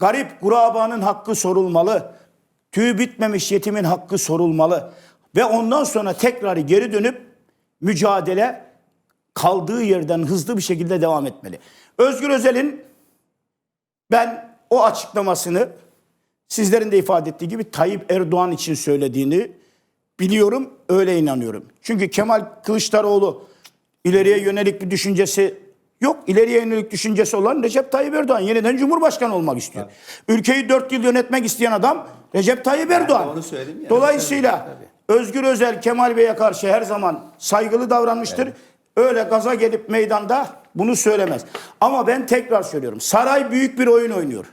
garip kurabanın hakkı sorulmalı. Tüy bitmemiş yetimin hakkı sorulmalı. Ve ondan sonra tekrar geri dönüp mücadele kaldığı yerden hızlı bir şekilde devam etmeli. Özgür Özel'in ben o açıklamasını sizlerin de ifade ettiği gibi Tayyip Erdoğan için söylediğini biliyorum, öyle inanıyorum. Çünkü Kemal Kılıçdaroğlu ileriye yönelik bir düşüncesi yok. İleriye yönelik düşüncesi olan Recep Tayyip Erdoğan yeniden Cumhurbaşkanı olmak istiyor. Ülkeyi dört yıl yönetmek isteyen adam Recep Tayyip Erdoğan. onu söyledim ya. Dolayısıyla Özgür Özel Kemal Bey'e karşı her zaman saygılı davranmıştır. Öyle gaza gelip meydanda bunu söylemez. Ama ben tekrar söylüyorum. Saray büyük bir oyun oynuyor.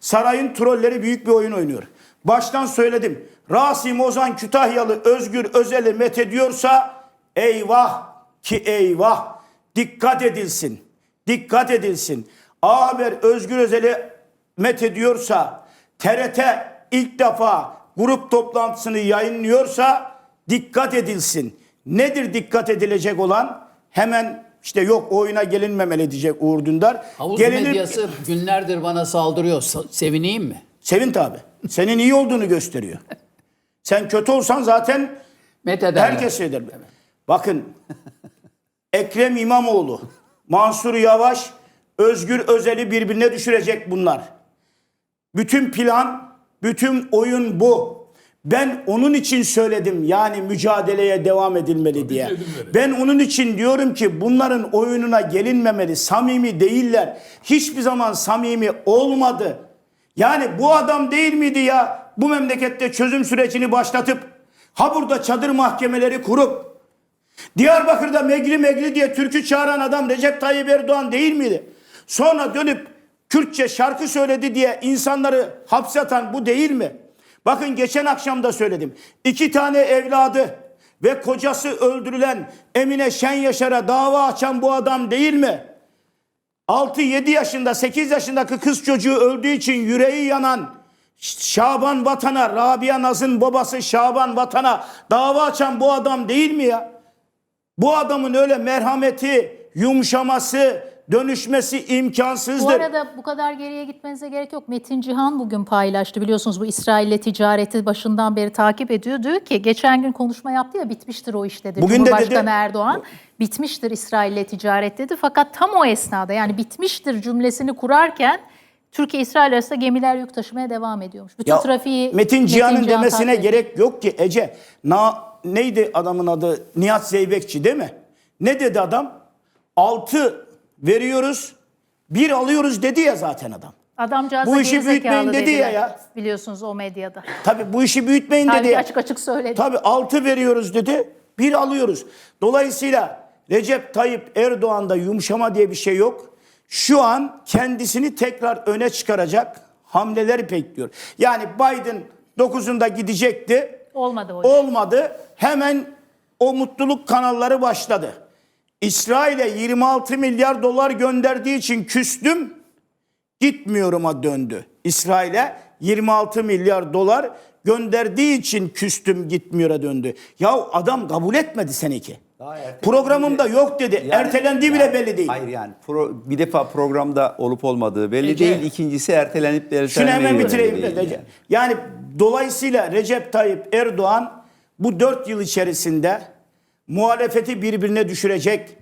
Sarayın trolleri büyük bir oyun oynuyor. Baştan söyledim. Rasim Ozan Kütahyalı Özgür Özel'i methediyorsa eyvah ki eyvah. Dikkat edilsin. Dikkat edilsin. A Haber Özgür Özel'i methediyorsa TRT ilk defa grup toplantısını yayınlıyorsa dikkat edilsin. Nedir dikkat edilecek olan? Hemen işte yok oyuna gelinmemeli diyecek Uğur Dündar. Havuz Gelinir- medyası günlerdir bana saldırıyor. Sa- Sevineyim mi? Sevin tabi. Senin iyi olduğunu gösteriyor. Sen kötü olsan zaten Met ederler. herkes eder. Bakın Ekrem İmamoğlu, Mansur Yavaş, Özgür Özel'i birbirine düşürecek bunlar. Bütün plan, bütün oyun bu. Ben onun için söyledim yani mücadeleye devam edilmeli diye. Ben onun için diyorum ki bunların oyununa gelinmemeli. Samimi değiller. Hiçbir zaman samimi olmadı. Yani bu adam değil miydi ya bu memlekette çözüm sürecini başlatıp ha burada çadır mahkemeleri kurup Diyarbakır'da megli megli diye türkü çağıran adam Recep Tayyip Erdoğan değil miydi? Sonra dönüp Kürtçe şarkı söyledi diye insanları hapse atan bu değil mi? Bakın geçen akşam da söyledim. İki tane evladı ve kocası öldürülen Emine Şen Yaşar'a dava açan bu adam değil mi? 6-7 yaşında 8 yaşındaki kız çocuğu öldüğü için yüreği yanan Şaban Vatan'a, Rabia Naz'ın babası Şaban Vatan'a dava açan bu adam değil mi ya? Bu adamın öyle merhameti, yumuşaması, dönüşmesi Bu imkansızdır. arada bu kadar geriye gitmenize gerek yok. Metin Cihan bugün paylaştı biliyorsunuz bu İsrail'le ticareti başından beri takip ediyor. Diyor ki geçen gün konuşma yaptı ya bitmiştir o iş dedi. Bugün de Cumhurbaşkanı dedi. Erdoğan bitmiştir İsrail'le ticaret dedi. Fakat tam o esnada yani bitmiştir cümlesini kurarken Türkiye İsrail arasında gemiler yük taşımaya devam ediyormuş. Bütün Ya, trafiği Metin Cihan'ın Cihan demesine gerek yok ki Ece. Na, neydi adamın adı? Nihat Zeybekçi değil mi? Ne dedi adam? 6 veriyoruz, bir alıyoruz dedi ya zaten adam. Adamcağız Bu işi büyütmeyin dedi ya ya. Biliyorsunuz o medyada. Tabii bu işi büyütmeyin dedi ya. açık açık söyledi. Tabii 6 veriyoruz dedi, bir alıyoruz. Dolayısıyla Recep Tayyip Erdoğan'da yumuşama diye bir şey yok. Şu an kendisini tekrar öne çıkaracak hamleler bekliyor. Yani Biden 9'unda gidecekti. Olmadı o iş. Olmadı. Hemen o mutluluk kanalları başladı. İsrail'e 26 milyar dolar gönderdiği için küstüm gitmiyorum'a döndü. İsrail'e 26 milyar dolar gönderdiği için küstüm gitmiyora döndü. Ya adam kabul etmedi seninki. Daha ertelendi Programımda bile- yok dedi. Yani- Ertelendiği bile yani- belli değil. Hayır yani pro- bir defa programda olup olmadığı belli Ece. değil. İkincisi ertelenip de Şunu hemen ertelenmeyi bitireyim. belli değil yani. Yani dolayısıyla Recep Tayyip Erdoğan bu dört yıl içerisinde muhalefeti birbirine düşürecek.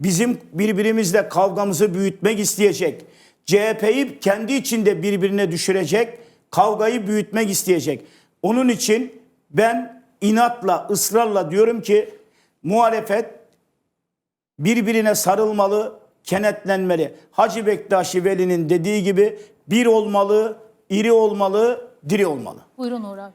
Bizim birbirimizle kavgamızı büyütmek isteyecek. CHP'yi kendi içinde birbirine düşürecek. Kavgayı büyütmek isteyecek. Onun için ben inatla, ısrarla diyorum ki muhalefet birbirine sarılmalı, kenetlenmeli. Hacı Bektaşi Veli'nin dediği gibi bir olmalı, iri olmalı, diri olmalı. Buyurun Uğur abi.